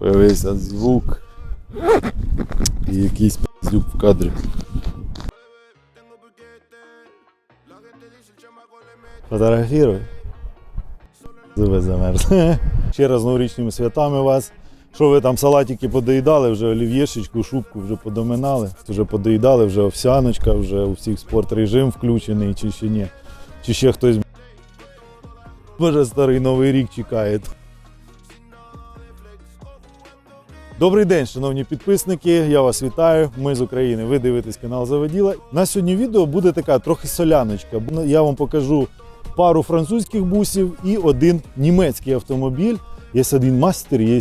Появився звук. І якийсь піздюк в кадрі. Фотографіруй. Зуби замерзли. Ще раз новорічними святами вас. Що ви там салатики подоїдали, вже олів'єшечку, шубку вже подоминали, вже подоїдали, вже овсяночка, вже у всіх спортрежим включений, чи ще ні. Чи ще хтось Боже, старий новий рік чекає. Добрий день, шановні підписники. Я вас вітаю. Ми з України. Ви дивитесь канал Заводіла. На сьогодні відео буде така трохи соляночка. Я вам покажу пару французьких бусів і один німецький автомобіль. Є один мастер, є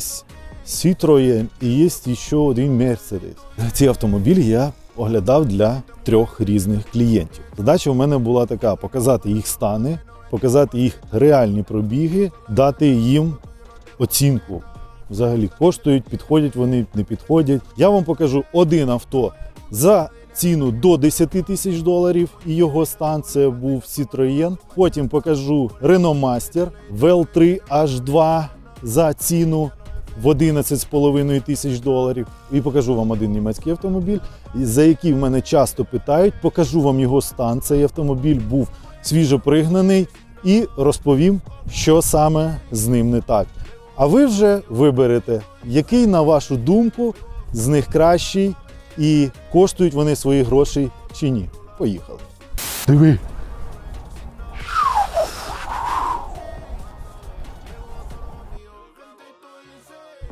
Citroën і є ще один Mercedes. Ці автомобілі я оглядав для трьох різних клієнтів. Задача у мене була така: показати їх стани, показати їх реальні пробіги, дати їм оцінку. Взагалі коштують, підходять вони, не підходять. Я вам покажу один авто за ціну до 10 тисяч доларів і його стан це був Citroën. Потім покажу Renault Master VL3 H2 за ціну в 11,5 тисяч доларів. І покажу вам один німецький автомобіль, за який в мене часто питають. Покажу вам його стан. Цей автомобіль був свіжо пригнаний і розповім, що саме з ним не так. А ви вже виберете, який, на вашу думку, з них кращий і коштують вони свої гроші чи ні. Поїхали. Диви.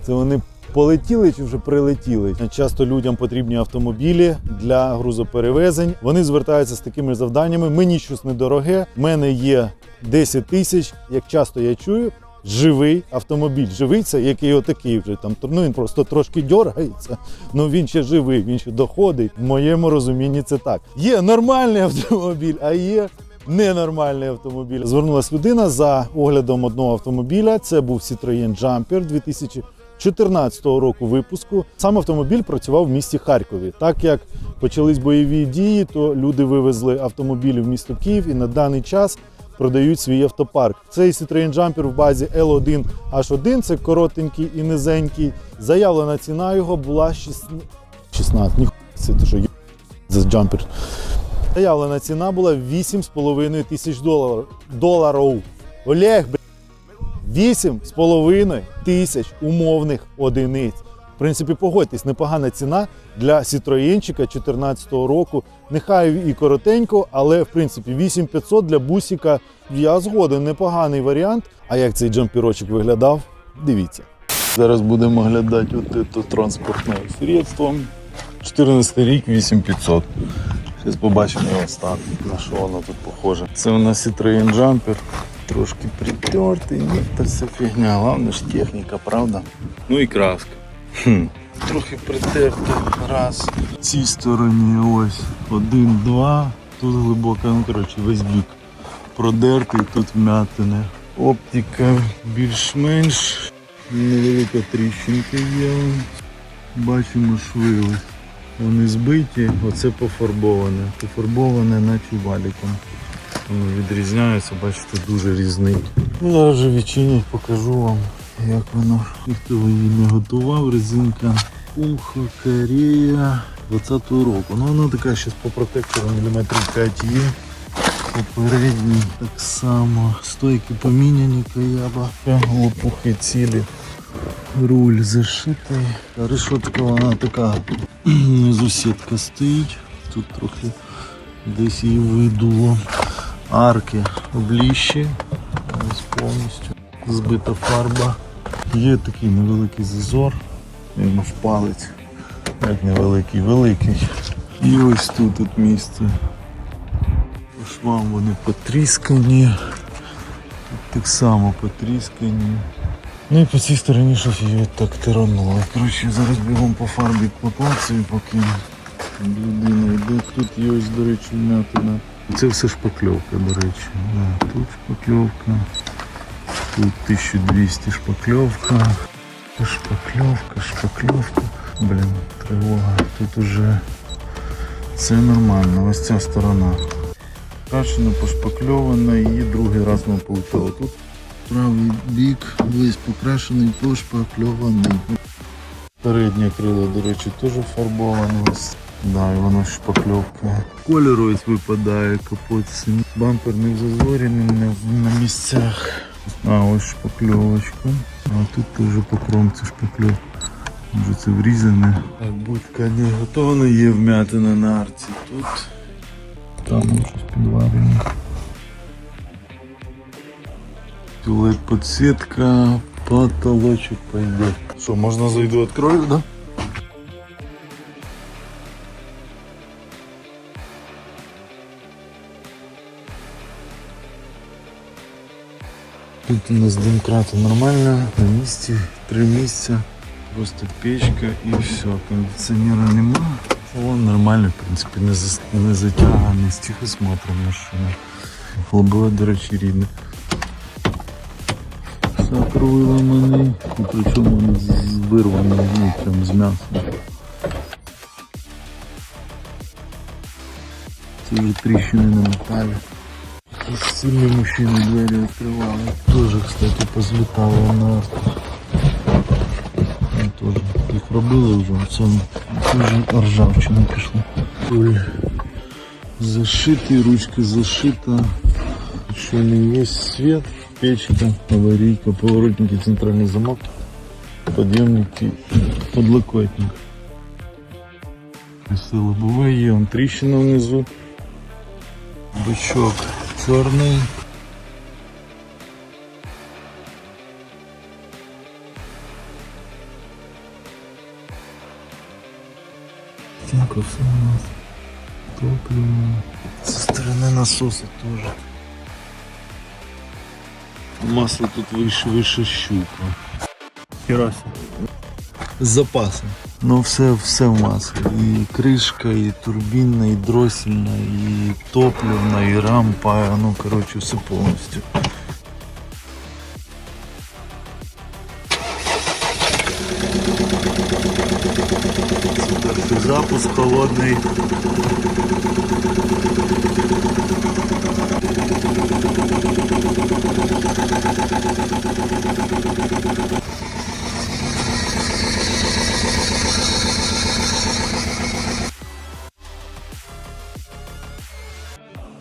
Це вони полетіли чи вже прилетіли. Часто людям потрібні автомобілі для грузоперевезень. Вони звертаються з такими завданнями. Мені щось недороге. У мене є 10 тисяч. Як часто я чую, живий автомобіль. Живий це який отакий вже там. Ну він просто трошки дергається. Ну він ще живий, він ще доходить. В моєму розумінні це так. Є нормальний автомобіль, а є. Ненормальний автомобіль. Звернулася людина за оглядом одного автомобіля. Це був Citroën Jumper 2014 року випуску. Сам автомобіль працював в місті Харкові. Так як почались бойові дії, то люди вивезли автомобілі в місто Київ і на даний час продають свій автопарк. Цей Citroën Jumper в базі L1 H1, це коротенький і низенький. Заявлена ціна його була 16. 16. Ніхуя, це що є за джампер. Заявлена ціна була 8,5 тисяч доларів. доларів. Олег, бля, 8,5 тисяч умовних одиниць. В принципі, погодьтесь, непогана ціна для Сітроєнчика 2014 року. Нехай і коротенько, але в принципі 8500 для бусика. Я згоден, непоганий варіант. А як цей джампірочок виглядав? Дивіться. Зараз будемо оглядати от це транспортне средство. 14 рік 8500. Зараз побачимо його стан, на що воно тут похоже. Це у нас Citroen Jumper. Трошки притертий, ну та вся фігня. Головне ж техніка, правда? Ну і краска. Хм. Трохи притертий. Раз. В цій стороні ось один, два. Тут глибока, ну коротше, весь бік. Продертий, тут вмятини. Оптика більш-менш. Невелика тріщинка є. Бачимо шви. Вони збиті, оце пофарбоване. Пофарбоване наче валіком. Воно відрізняється, бачите, дуже різний. Ну, Зараз вже відчинять, покажу вам, як воно. Ніхто її не готував, резинка Пумха Корея 20-го року. Ну вона така ще по протектору міліметрів 5 є. Попередній так само. Стойки поміняні каяба. Лопухи цілі. Руль зашитий. Решетка вона така внизу стоїть. Тут трохи десь її видуло. Арки обліщі. Ось повністю. Збита фарба. Є такий невеликий зазор. Йому в палець. Як невеликий, великий. І ось тут от місце. По швам вони потріскані. Тут так само потріскані. Ну і по цій стороні її так тирануло. Коротше, зараз бігом по фарбі поклацаю, поки людина йде. Тут є ось, до речі, вмятина. Це все шпакльовка, до речі. Да, тут шпакльовка. Тут 1200 шпакльовка. Шпакльовка, шпакльовка. Блін, тривога. Тут уже все нормально. Ось ця сторона. Крашена, пошпакльована, її другий раз ми получили. Тут правий бік весь покрашений, пошпакльований. Переднє крило, до речі, теж фарбоване. Да, і воно шпакльовка. Кольор ось випадає, капот. Бампер не в не на місцях. А ось шпакльовочка. А тут теж по кромці шпакльовка. Може це врізане. Так, будка не готова, є вмятина на арці тут. Там щось підварено. Тюлет подсветка, потолочек пойдет. Что, можно зайду, открою, да? Тут у нас домкрати нормально, на місці, три місця, просто печка і все. Кондиціонера нема. Салон нормальний, в принципі, не, зас- не затяганий, з тихосмотром машина. Лобове, до речі, рідне. Сахар виламаний, і причому вирваний ну, прям з м'ясом. Це вже тріщини на металі. Якісь сильні мужчини двері відкривали. Тоже, кстати, позлітали на Ну, Тоже. Їх робили вже, це теж ржавчина пішла. Пуль зашитий, ручка зашита. Еще не есть свет, печка, аварийка, поворотники, центральный замок, подъемники, подлокотник. Все лобове є, он тріщина внизу. Бачок Стінка все у нас. Топливо. Со стороны насоса тоже. Масло тут выше, выше щука. Херася. З запасом. Ну все, все в маслі. І кришка, і турбінна, і дросільна, і топливна, і рампа. Ну коротше, все повністю. Запуск холодний.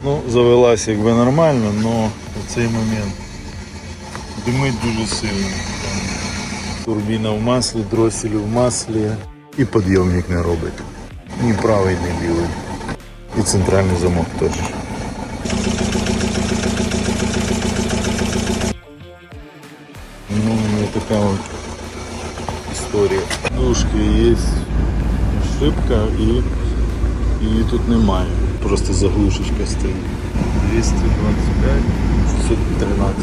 Ну, завелась якби нормально, але в цей момент димить дуже сильно. Турбіна в маслі, дросель в маслі і підйомник не робить. Ні правий, ні лівий. І центральний замок теж. Ну, така от історія. Дужки є ошибка і її тут немає. Просто заглушечка стоїть. 225, 613.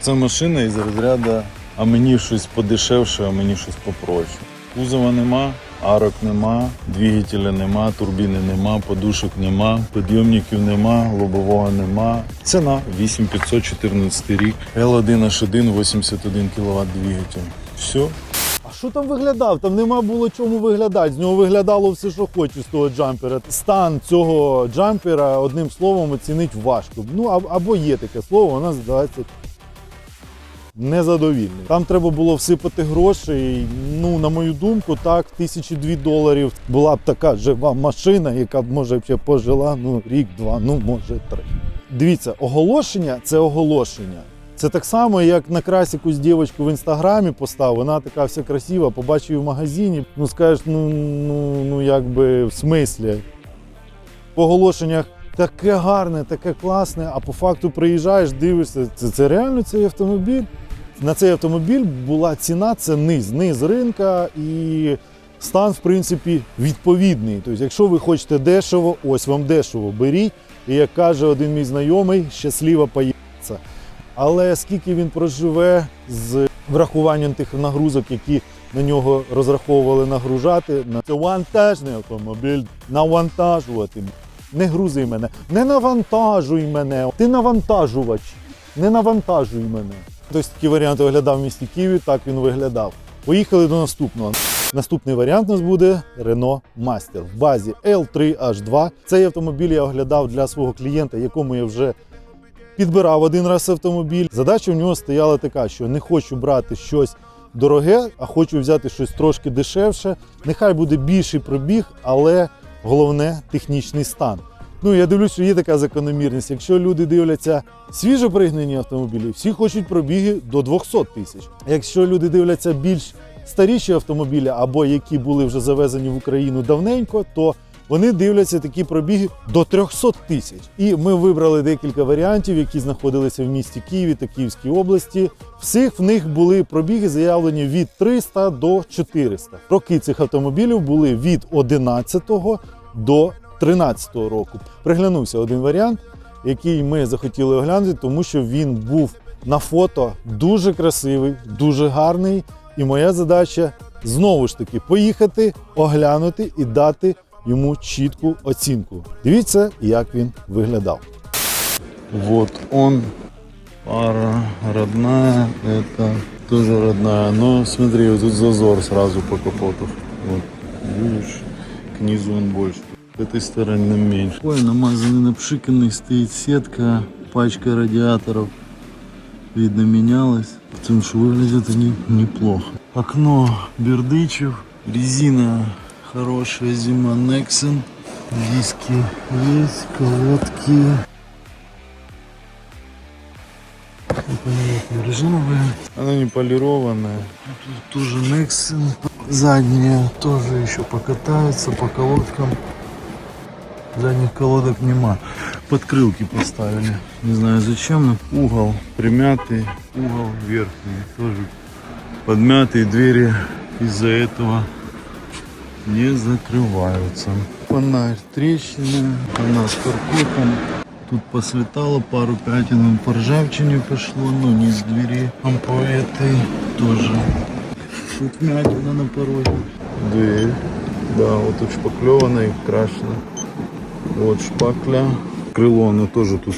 Це машина із розряду, а мені щось подешевше, а мені щось попроще. Кузова нема, арок нема, двигателя нема, турбіни нема, подушок нема, підйомників нема, лобового нема. Ціна 8514 рік. L1H1 81 кВт двигатель. Все, а що там виглядав? Там нема було чому виглядати. З нього виглядало все, що хочеш з того джампера. Стан цього джампера одним словом оцінить важко. Ну або є таке слово, воно називається незадовільний. Там треба було всипати грошей. Ну, на мою думку, так, тисячі дві доларів була б така жива машина, яка б може ще пожила ну, рік-два, ну може три. Дивіться, оголошення це оголошення. Це так само, як накрась якусь дівчинку в інстаграмі постав, вона така вся красива, побачив в магазині. Ну скажеш, ну, ну, ну якби в смислі. По оголошеннях таке гарне, таке класне, а по факту приїжджаєш, дивишся, це, це реально цей автомобіль. На цей автомобіль була ціна, це низ, низ ринка і стан, в принципі, відповідний. Тобто, якщо ви хочете дешево, ось вам дешево беріть. І як каже один мій знайомий, щаслива поїться. Але скільки він проживе з врахуванням тих нагрузок, які на нього розраховували нагружати, на це вантажний автомобіль, навантажувати. Не грузи мене, не навантажуй мене. Ти навантажувач, не навантажуй мене. Тобто такий варіант виглядав в місті Києві, так він виглядав. Поїхали до наступного. Наступний варіант у нас буде Renault Master в базі L3H2. Цей автомобіль я оглядав для свого клієнта, якому я вже підбирав один раз автомобіль. Задача в нього стояла така, що не хочу брати щось дороге, а хочу взяти щось трошки дешевше. Нехай буде більший пробіг, але головне технічний стан. Ну, я дивлюсь, що є така закономірність. Якщо люди дивляться свіжо пригнані автомобілі, всі хочуть пробіги до 200 тисяч. Якщо люди дивляться більш старіші автомобілі або які були вже завезені в Україну давненько, то вони дивляться такі пробіги до 300 тисяч. І ми вибрали декілька варіантів, які знаходилися в місті Києві та Київській області. Всіх в них були пробіги заявлені від 300 до 400. Роки цих автомобілів були від 11 до 13 року. Приглянувся один варіант, який ми захотіли оглянути, тому що він був на фото дуже красивий, дуже гарний. І моя задача знову ж таки поїхати, оглянути і дати йому чітку оцінку. Дивіться, як він виглядав. Вот он, пара родная, это тоже родная. Но смотри, вот тут зазор сразу по капоту. Вот, видишь, к низу он больше. С этой стороны меньше. Ой, намазанный, напшиканный, стоит сетка, пачка радиаторов. Видно, менялась. Потому что выглядят они неплохо. Окно Бердычев, резина хорошая, зима Nexon. Диски есть, колодки. Непонятно, резиновые. Она не полированная. Тут тоже Nexon. Задние тоже еще покатаются по колодкам. Задних колодок нема. Подкрылки поставили. Не знаю зачем, но угол примятый, угол верхний тоже подмятые двери из-за этого не закрываются. Фонарь трещины, она с каркотом. Тут посветало, пару пятен по ржавчине пошло, но не с двери. А этой тоже. Тут мятина на пороге. Дверь. Да, вот тут шпаклевано и крашено. Вот шпакля. Крыло, оно тоже тут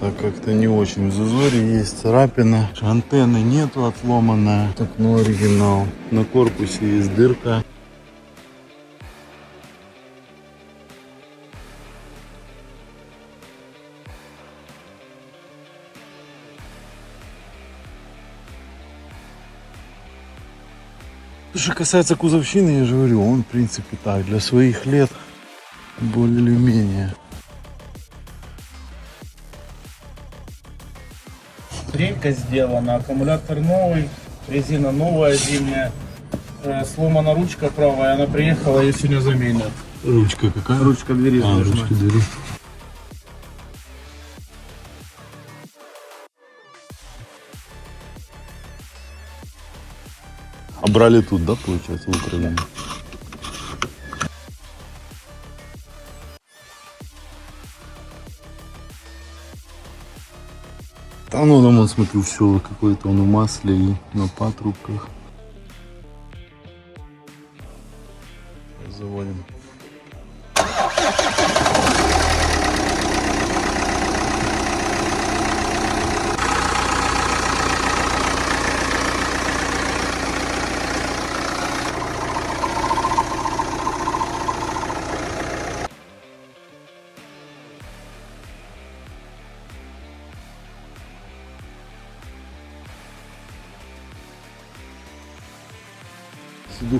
так как-то не очень в зазоре. Есть царапина. Антенны нету отломанная. Окно оригинал. На корпусе есть дырка. Что касается кузовщины, я же говорю, он в принципе так, для своих лет более или менее. Дрелька сделана, аккумулятор новый, резина новая зимняя. Э, Сломана ручка правая, она приехала, ее сегодня заменят. Ручка какая? Ручка двери А, ручка двери. Брали тут, да, получается, в Украине? Да ну там, вот, смотрю, все какое-то он в масле и на патрубках. Заводим.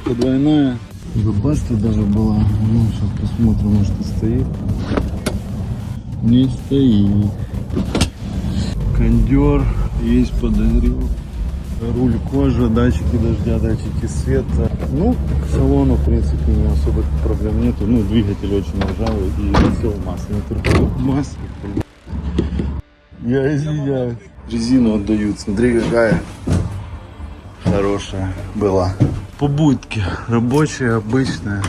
Сидуха двойная. Забаста даже была. Ну, сейчас посмотрим, может и стоит. Не стоит. Кондер, есть подогрев. Руль кожа, датчики дождя, датчики света. Ну, к салону, в принципе, не особо проблем нету. Ну, двигатель очень ржавый и все в масле. Не в масле. Я извиняюсь. Резину отдают. Смотри, какая хорошая была. Побудки рабочая, обычная.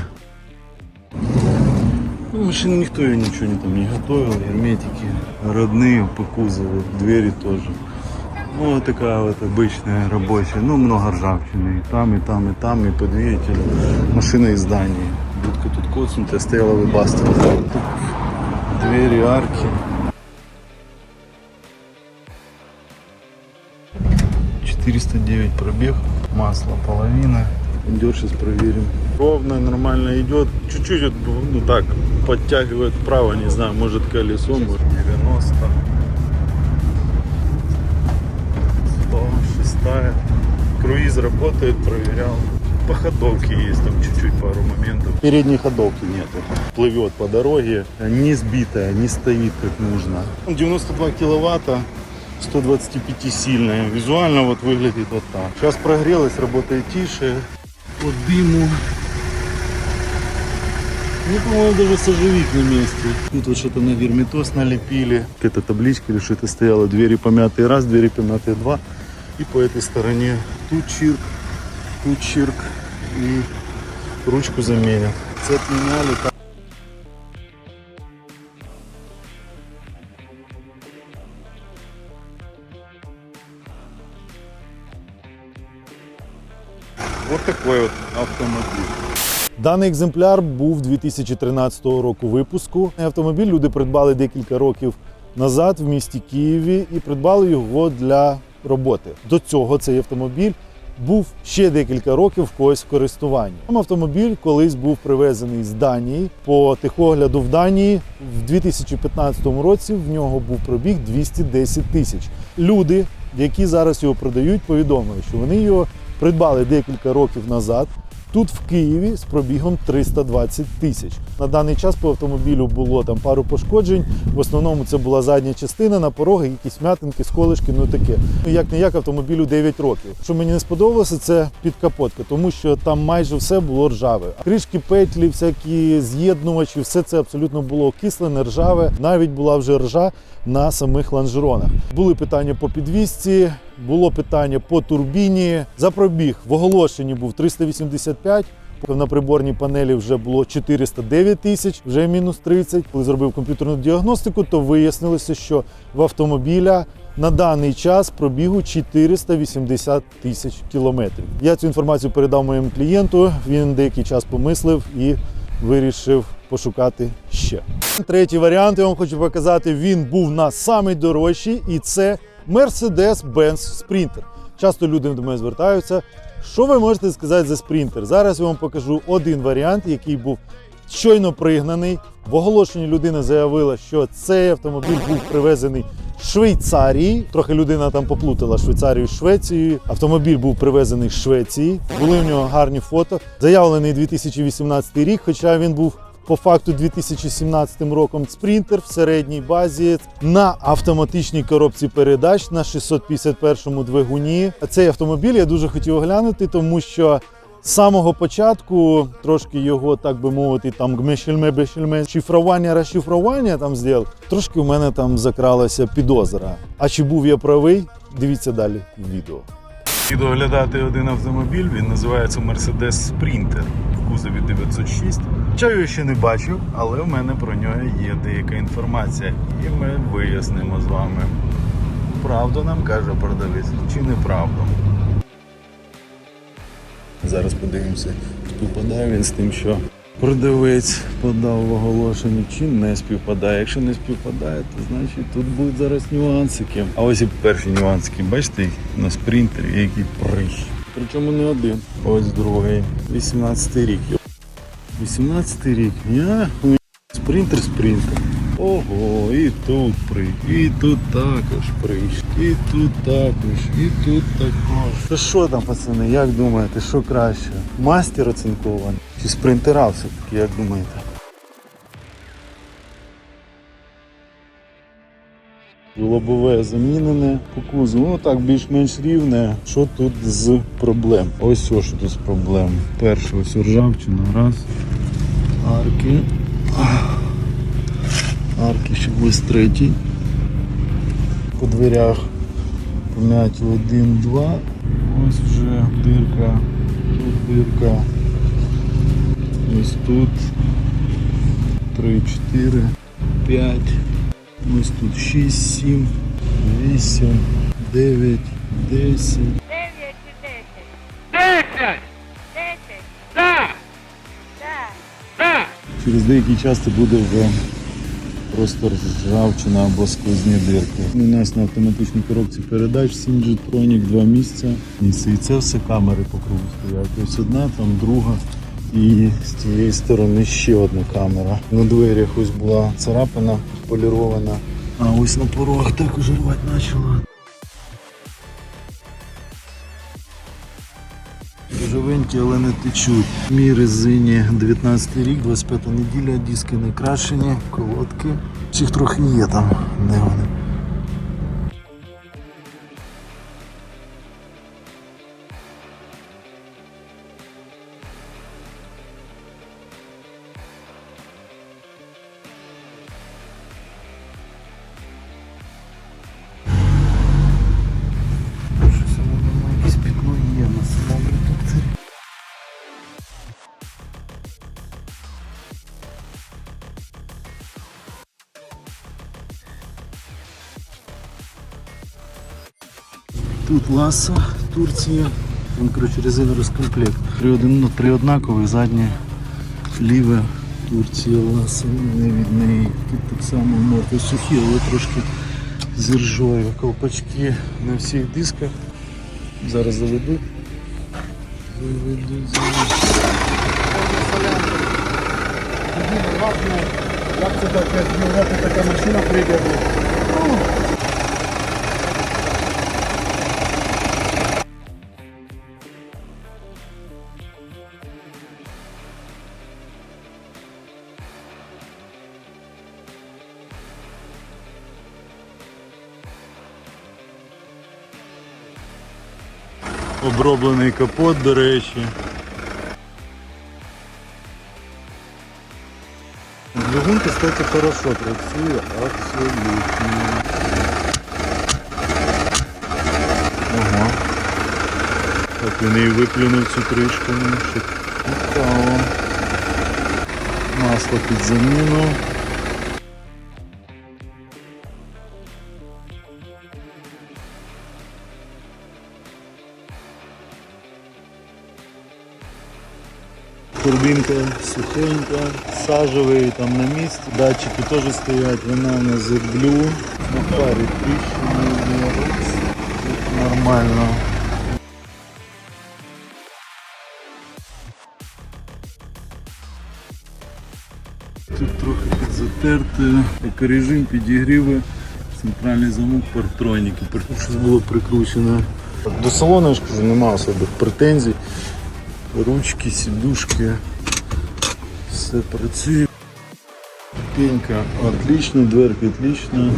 Ну, машина никто ее ничего не там не готовил, герметики родные по кузову, двери тоже. Ну, вот такая вот обычная рабочая, ну, много ржавчины, и там, и там, и там, и по двигателю. Машина из Дании. Будка тут коцнутая, стояла выбаста. Двери, арки. 409 пробег, Масло половина. Кондер сейчас проверим. Ровно, нормально идет. Чуть-чуть, ну так, подтягивает вправо, не знаю, может колесо, может 90. 106. Круиз работает, проверял. По ходовке есть там чуть-чуть пару моментов. Передней ходовки нету. Плывет по дороге, не сбитая, не стоит как нужно. 92 киловатта, 125 сильная. Визуально вот выглядит вот так. Сейчас прогрелась, работает тише. По дыму. Ну, по-моему, даже сажевик на месте. Тут вот что-то на герметоз налепили. Какая-то табличка или что-то стояло. Двери помятые раз, двери помятые два. И по этой стороне тут чирк, тут чирк. И ручку заменят. Цепь меняли. Даний екземпляр був 2013 року випуску. Автомобіль люди придбали декілька років назад в місті Києві і придбали його для роботи. До цього цей автомобіль був ще декілька років в когось в користуванні. Автомобіль колись був привезений з Данії. По техогляду в Данії в 2015 році в нього був пробіг 210 тисяч. Люди, які зараз його продають, повідомили, що вони його придбали декілька років назад. Тут в Києві з пробігом 320 тисяч. На даний час по автомобілю було там пару пошкоджень. В основному це була задня частина на пороги, якісь м'ятинки, сколишки, ну таке. Ну, Як не як автомобілю 9 років. Що мені не сподобалося, це підкапотка, тому що там майже все було ржаве. Кришки, петлі, всякі з'єднувачі, все це абсолютно було окислене, ржаве. Навіть була вже ржа на самих лонжеронах. Були питання по підвісці, було питання по турбіні. За пробіг в оголошенні був 385. На приборній панелі вже було 409 тисяч, вже мінус 30. Коли зробив комп'ютерну діагностику, то вияснилося, що в автомобіля на даний час пробігу 480 тисяч кілометрів. Я цю інформацію передав моєму клієнту. Він деякий час помислив і вирішив пошукати ще. Третій варіант я вам хочу показати. Він був на самий і це Mercedes-Benz Sprinter. Часто люди до мене звертаються. Що ви можете сказати за спринтер? Зараз я вам покажу один варіант, який був щойно пригнаний. В оголошенні людина заявила, що цей автомобіль був привезений з Швейцарії. Трохи людина там поплутала Швейцарію з Швецією. Автомобіль був привезений з Швеції. Були в нього гарні фото. Заявлений 2018 рік, хоча він був по факту 2017 роком спринтер в середній базі на автоматичній коробці передач на 651 двигуні. Цей автомобіль я дуже хотів оглянути, тому що з самого початку трошки його, так би мовити, там гмешельме, бешельме, шифрування, розшифрування там зробив. Трошки у мене там закралася підозра. А чи був я правий? Дивіться далі в відео. Іду оглядати один автомобіль, він називається Mercedes Sprinter в кузові 906. Я ще не бачив, але в мене про нього є деяка інформація. І ми вияснимо з вами, правду нам каже продавець чи неправду. Зараз подивимося, співпадає він з тим, що продавець подав в оголошенні, чи не співпадає. Якщо не співпадає, то значить тут будуть зараз нюансики. А ось і перші нюансики, бачите, на спринтері який прищ. Причому не один. Ось другий. 18 рік. 18 рік. Я хуй. Ого, і тут прийш, і тут також прийш, і тут також, і тут також. Та що там, пацани, як думаєте, що краще? Мастер оцинкований чи спринтера все-таки, як думаєте? Лобове замінене по кузову, ну так більш-менш рівне. Що тут з проблем? Ось що що тут з проблем. Перше ось ржавчина, раз. Арки. Арки ще ось третій. По дверях пом'яті один, два. Ось вже дирка, тут дирка. Ось тут. Три, чотири, п'ять. Ось тут шість, сім, вісім, дев'ять, десять. Дев'ять чи десять? Десять! Десять? Так! Так! Через деякий час це буде вже просто ржавчина або сквозні дирки. У нас на автоматичній коробці передач 7 G-Tronic, два місця. І це все камери по кругу стоять. Ось одна, там друга. І з цієї сторони ще одна камера. На дверях ось була царапина полірована. А ось на порогах також рвати почала. Кривенькі, але не течуть. Мій резині 19 рік, 25 неділя, диски не крашені, колодки. Всіх трохи є там, де вони. Тут Турція. Він, коротше, резина розкомплект. Три, один, ну, три однакових, заднє ліве Турція Ласа, не від неї. Тут так само морти сухі, але трошки з іржою. Колпачки на всіх дисках. Зараз заведуть. Заведуть, заведуть. Як це так, як в Європі така машина прийде? Оброблений капот, до речі. Двигун, кстати, хорошо працює, абсолютно. Ага. Так він і виплюнув цю кришку. ну. Масло під заміну. Турбінка сухенька, сажевий там на місці, датчики теж стоять, вона на зерблю, на парі тріщини, нормально. Тут трохи підзатерте, екорежим, підігріви, центральний замок, партроніки. Щось було прикручено. До салону я ж кажу, немає особих претензій. Ручки, сідушки, все працює. Пенька отлично, дверка отлично.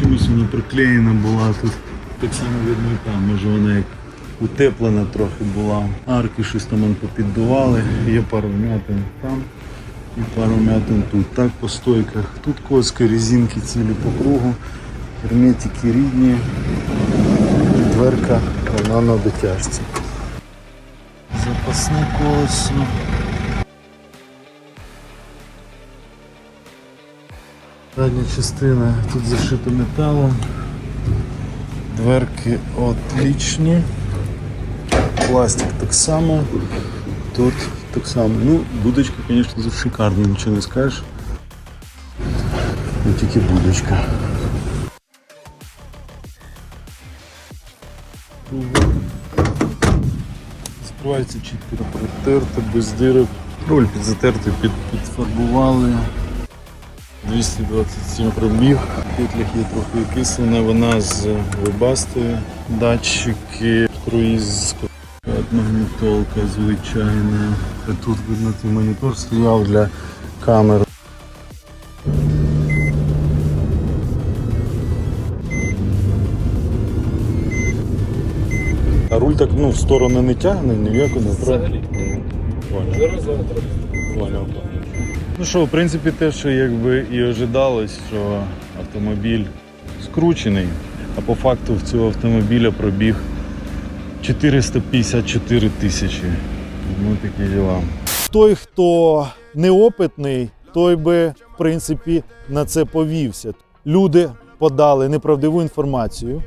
Чомусь вона приклеєна була тут. Так само видно і там, може вона як утеплена трохи була. Арки щось там попіддували, є пару вмятин там і пару вмятин тут. Так по стойках. Тут коски, резинки цілі по кругу, герметики рідні, дверка вона на дотяжці. Запасне колесо. Задня частина тут зашита металом. Дверки отлічні. Пластик так само. Тут так само. Ну, будочка, звісно, шикарна, нічого не скажеш. Ну, тільки будочка. Скривається чітко протерти, без дирок. Руль підзатертий, під, підфарбували. 227 пробіг, петлях є трохи окислена, вона з вибастою. Датчики, круїз, магнітолка звичайна. Тут видно цей монітор стояв для камер. Так ну, в сторону не тягне, ні в яку не Взагалі. Понял. Понял. Ну що, в принципі, те, що якби і ожидалось, що автомобіль скручений, а по факту в цього автомобіля пробіг 454 тисячі. Ну такі діла. Той, хто неопитний, той би, в принципі, на це повівся. Люди подали неправдиву інформацію.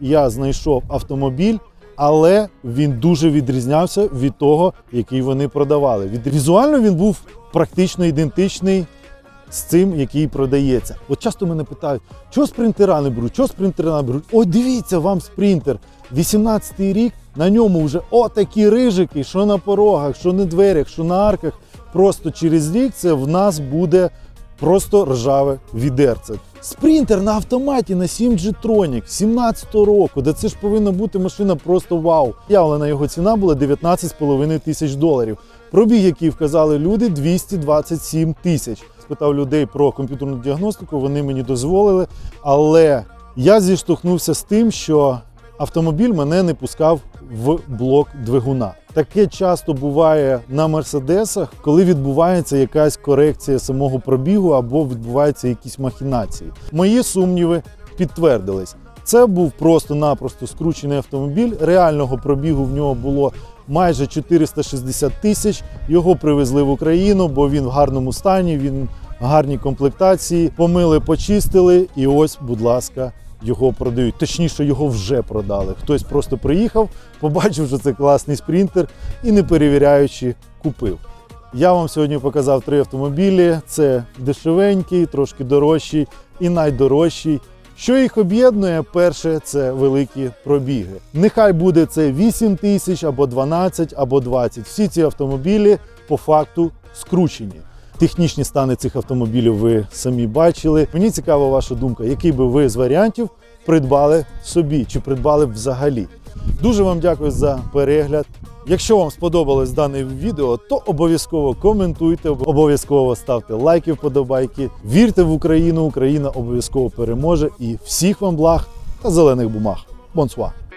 Я знайшов автомобіль, але він дуже відрізнявся від того, який вони продавали. Від візуально він був практично ідентичний з цим, який продається. От часто мене питають, чого спринтера не беруть, чого спринтера не беруть. Ой, дивіться, вам спринтер. 18-й рік, на ньому вже отакі рижики, що на порогах, що на дверях, що на арках. Просто через рік це в нас буде просто ржаве відерце. Спринтер на автоматі на 7G Tronic 17-го року, де це ж повинна бути машина просто вау. Явлена його ціна була 19,5 тисяч доларів. Пробіг, який вказали люди, 227 тисяч. Спитав людей про комп'ютерну діагностику, вони мені дозволили, але я зіштовхнувся з тим, що автомобіль мене не пускав в блок двигуна. Таке часто буває на мерседесах, коли відбувається якась корекція самого пробігу або відбуваються якісь махінації. Мої сумніви підтвердились. Це був просто-напросто скручений автомобіль. Реального пробігу в нього було майже 460 тисяч. Його привезли в Україну, бо він в гарному стані, він в гарній комплектації. Помили, почистили, і ось, будь ласка, його продають. Точніше, його вже продали. Хтось просто приїхав, побачив, що це класний спринтер і не перевіряючи, купив. Я вам сьогодні показав три автомобілі: це дешевенький, трошки дорожчий і найдорожчий. Що їх об'єднує? Перше це великі пробіги. Нехай буде це 8 тисяч або 12, або 20. Всі ці автомобілі по факту скручені. Технічні стани цих автомобілів ви самі бачили. Мені цікава ваша думка, який би ви з варіантів придбали собі чи придбали б взагалі. Дуже вам дякую за перегляд. Якщо вам сподобалось дане відео, то обов'язково коментуйте, обов'язково ставте лайки, вподобайки. Вірте в Україну, Україна обов'язково переможе і всіх вам благ та зелених бумаг. Бонсуа!